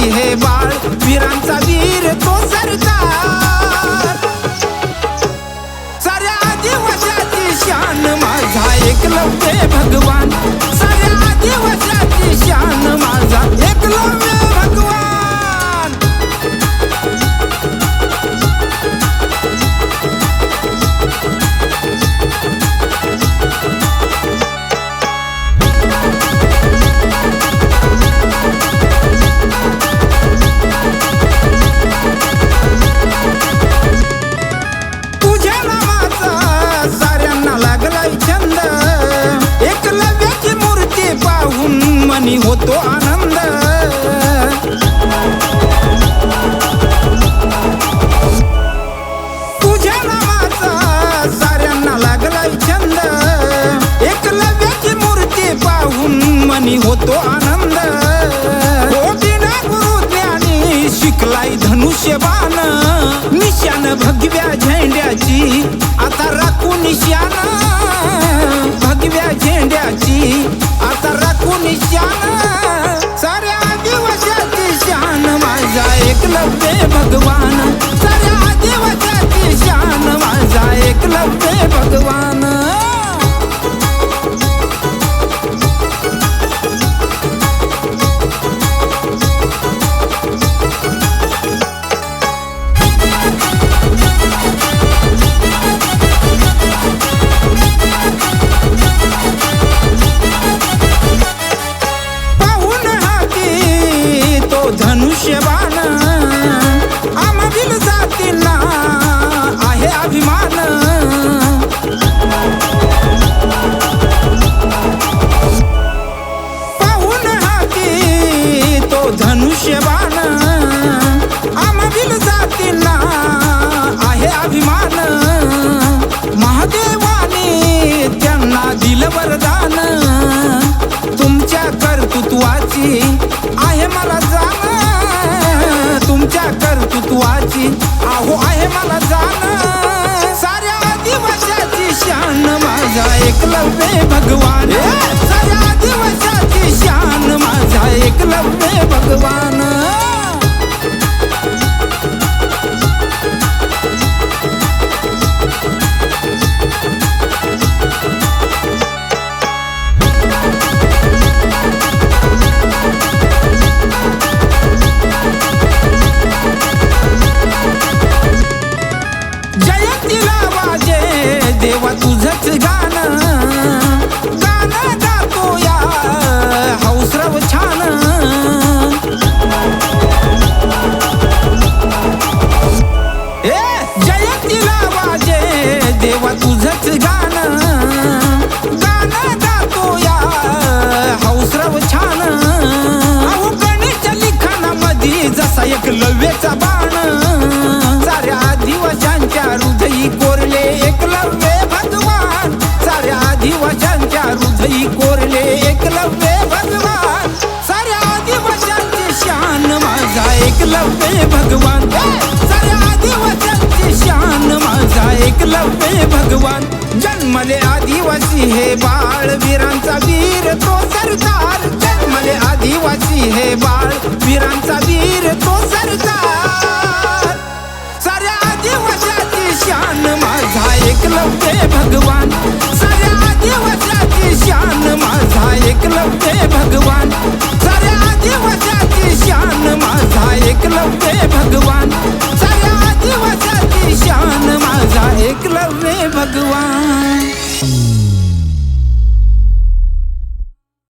नाही हे बाळ. वीरांचा वीर तो सरकार साऱ्या दिवसाची शान माझा एकलव्य भगवान. साऱ्या दिवसाची शान माझा एकलव्य आणि होतो आनंद. तुझ्या नावाचा साऱ्यांना लागलाय पाहून मनी होतो आनंद. हो कोटीना गुरु ज्ञानी शिकलाय धनुष्यबाण. निशान भगव्या झेंड्याची लवे भगवान. एकलव्य भगवान. साऱ्या आदिवासांची शान माझा एकलव्य भगवान. जन्मले आदिवासी हे बाळ वीरांचा वीर तो सरदार. जन्मले आदिवासी हे बाळ वीरांचा वीर तो सरदार. साऱ्या आदिवासाची शान माझा एकलव्य भगवान. साऱ्या आदिवासी